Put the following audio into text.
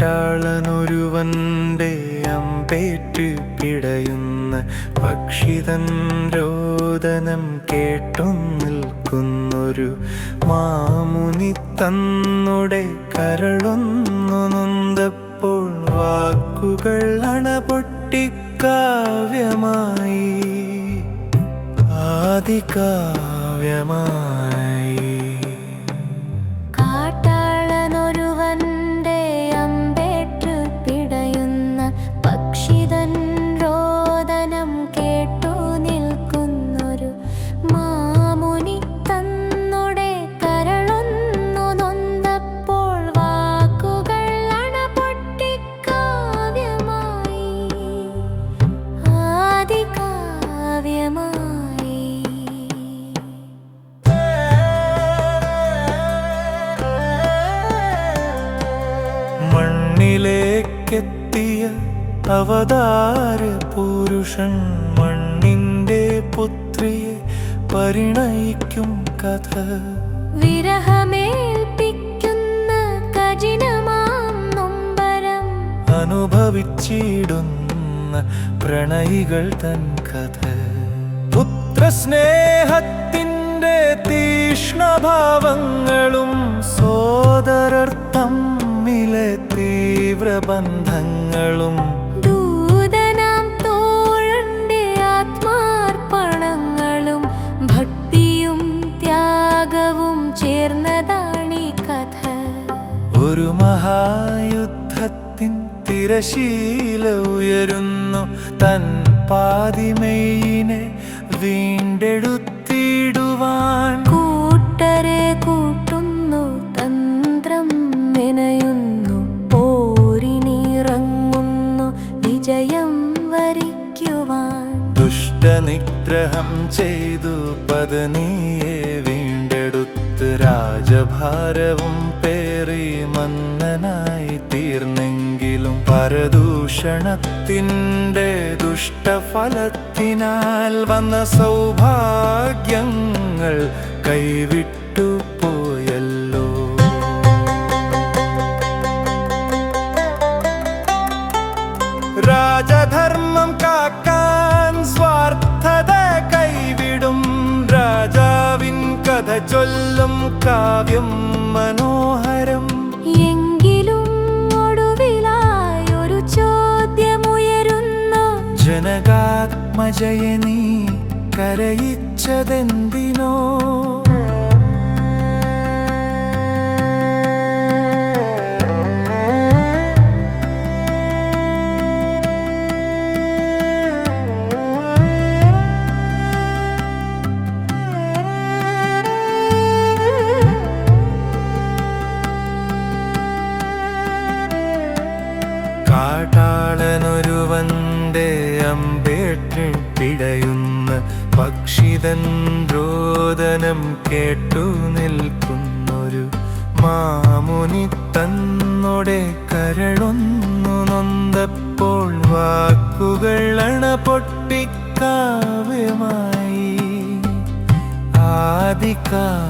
കാട്ടാളനൊരുവന്റെ അമ്പേറ്റ് പിടയുന്ന പക്ഷിതൻ രോദനം കേട്ടു നിൽക്കുന്നൊരു മാമുനി തന്നുടെ കരളൊന്നു നൊന്തപ്പോൾ വാക്കുകൾ അണപൊട്ടിക്കാവ്യമായി ആദികാവ്യമായി. അവതാര പുരുഷൻ മണ്ണിന്റെ പുത്രിയെ പരിണയിക്കും കഥ. വിരഹമേൽപ്പിക്കുന്ന കഠിനമാം നൊമ്പരം. അനുഭവിച്ചിടുന്ന പ്രണയികൾ തൻ കഥ. പുത്രസ്നേഹത്തിന്റെ തീഷ്ണഭാവങ്ങളും സോദരർ തമ്മിലെ തീവ്രബന്ധങ്ങളും ചേർന്നതാണീ കഥ. ഒരു മഹായുദ്ധത്തിൻ തിരശീല ഉയരുന്നു. തൻ പാതിമയിനെ വീണ്ടെടുത്തിടുവാൻ. കൂട്ടരെ കൂട്ടുന്നു തന്ത്രം മെനയുന്നു. പോരിനിറങ്ങുന്നു വിജയം വരിക്കുവാൻ. ദുഷ്ടനിഗ്രഹം ചെയ്തു പതനിയെ രാജഭാരവും പേറി മന്നനായി തീർന്നെങ്കിലും പരദൂഷണത്തിന്റെ ദുഷ്ടഫലത്തിനാൽ വന്ന സൗഭാഗ്യങ്ങൾ കൈവിട്ടു പോയല്ലോ. രാജധർമ്മം കാക്കാൻ കഥ ചൊല്ലും കാവ്യം മനോഹരം. എങ്കിലും ഒടുവിലായി ഒരു ചോദ്യമുയരുന്നു. ജനകാത്മജയ നീ കരയിച്ചതെന്തിനോ? സാക്ഷിതൻ രോദനം കേട്ടു നിൽക്കുന്നൊരു മാമുനി തന്നോടെ കരളൊന്നു നൊന്തപ്പോൾ വാക്കുകൾ അണ പൊട്ടിക്കാവ്യമായി. ആദികാവ്യമായി